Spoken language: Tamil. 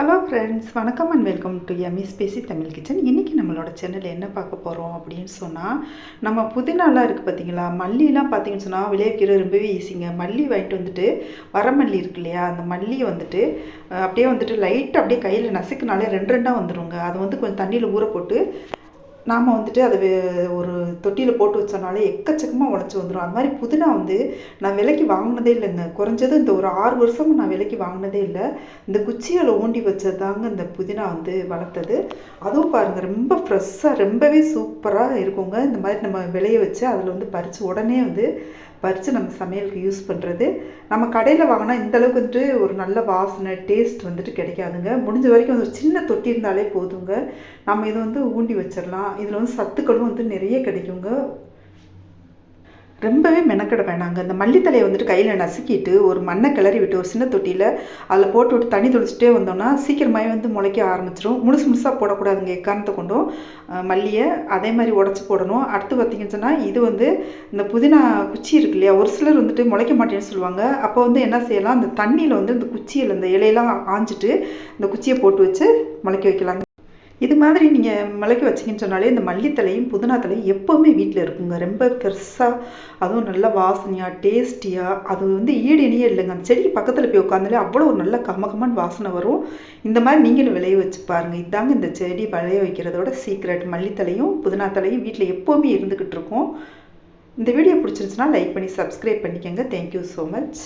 ஹலோ ஃப்ரெண்ட்ஸ் வணக்கம் அண்ட் வெல்கம் டு எம்இஸ் பேசி தமிழ் கிச்சன் இன்றைக்கி நம்மளோட சேனலில் என்ன பார்க்க போகிறோம் அப்படின்னு சொன்னால் நம்ம புதினாலாம் இருக்குது பார்த்தீங்களா மல்லிலாம் பார்த்தீங்கன்னு சொன்னால் விளைவிக்கிறது ரொம்பவே ஈஸிங்க மல்லி வாங்கிட்டு வந்துட்டு வரமல்லி இருக்கு இல்லையா? அந்த மல்லியை வந்துட்டு அப்படியே வந்துட்டு லைட்டாக அப்படியே கையில் நசுக்குனாலே ரெண்டு ரெண்டாக வந்துடுங்க அதை வந்து கொஞ்சம் தண்ணியில் ஊற போட்டு நாம் வந்துட்டு அதை ஒரு தொட்டியில் போட்டு வச்சோனாலே எக்கச்சக்கமாக உழைச்சி வந்துடும் அது மாதிரி புதினா வந்து நான் விலைக்கு வாங்கினதே இல்லைங்க. குறைஞ்சது இந்த ஒரு ஆறு வருஷமும் நான் விலைக்கு வாங்கினதே இல்லை. இந்த குச்சியால் ஊண்டி வச்சதாங்க இந்த புதினா வந்து வளர்த்தது. அதுவும் பாருங்கள் ரொம்ப ஃப்ரெஷ்ஷாக ரொம்பவே சூப்பராக இருக்குங்க. இந்த மாதிரி நம்ம விளைய வச்சு அதில் வந்து பறித்து உடனே வந்து பறித்து நம்ம சமையலுக்கு யூஸ் பண்ணுறது நம்ம கடையில் வாங்கினா இந்தளவுக்கு வந்துட்டு ஒரு நல்ல வாசனை டேஸ்ட் வந்துட்டு கிடைக்காதுங்க. முடிஞ்ச வரைக்கும் ஒரு சின்ன தொட்டி இருந்தாலே போதுங்க. நம்ம இதை வந்து ஊண்டி வச்சிடலாம். இதில் வந்து சத்துக்களும் வந்து நிறைய கிடைக்குங்க. ரொம்பவே மெனக்கெட வேணாங்க. இந்த மல்லித்தலையை வந்துட்டு கையில் நசுக்கிட்டு ஒரு மண்ணை கிளறி விட்டு ஒரு சின்ன தொட்டியில் அதில் போட்டு விட்டு தண்ணி தொளிச்சிட்டே வந்தோம்னா சீக்கிரமாகவே வந்து முளைக்க ஆரம்பிச்சிடும் முழுசு முழுசாக போடக்கூடாதுங்க எக்காரணத்தை கொண்டும். மல்லியை அதே மாதிரி உடச்சி போடணும். அடுத்து பார்த்தீங்கன்னு சொன்னால் இது வந்து இந்த புதினா குச்சி இருக்கு இல்லையா? ஒரு சிலர் வந்துட்டு முளைக்க மாட்டேன்னு சொல்லுவாங்க. அப்போ வந்து என்ன செய்யலாம்? அந்த தண்ணியில் வந்து இந்த குச்சியில் இந்த இலையெல்லாம் ஆஞ்சிட்டு இந்த குச்சியை போட்டு வச்சு முளைக்க வைக்கலாம் இது மாதிரி நீங்கள் மிளகு வச்சிங்கன்னு சொன்னாலே இந்த மல்லித்தலையும் புதினா தலையும் எப்போவுமே வீட்டில் இருக்குங்க. ரொம்ப பெருசாக அதுவும் நல்ல வாசனையாக டேஸ்டியாக அது வந்து ஈடு இணையே இல்லைங்க. அந்த செடிக்கு பக்கத்தில் போய் உட்காந்தாலே அவ்வளோ ஒரு நல்ல கமகமான வாசனை வரும். இந்த மாதிரி நீங்களும் விளைய வச்சு பாருங்கள் இதாங்க இந்த செடி விளைய வைக்கிறதோட சீக்ரெட் மல்லித்தலையும் புதினா தலையும் வீட்டில் எப்போவுமே இருந்துக்கிட்டு இருக்கும். இந்த வீடியோ பிடிச்சிருந்துச்சுன்னா லைக் பண்ணி சப்ஸ்கிரைப் பண்ணிக்கோங்க. Thank you so much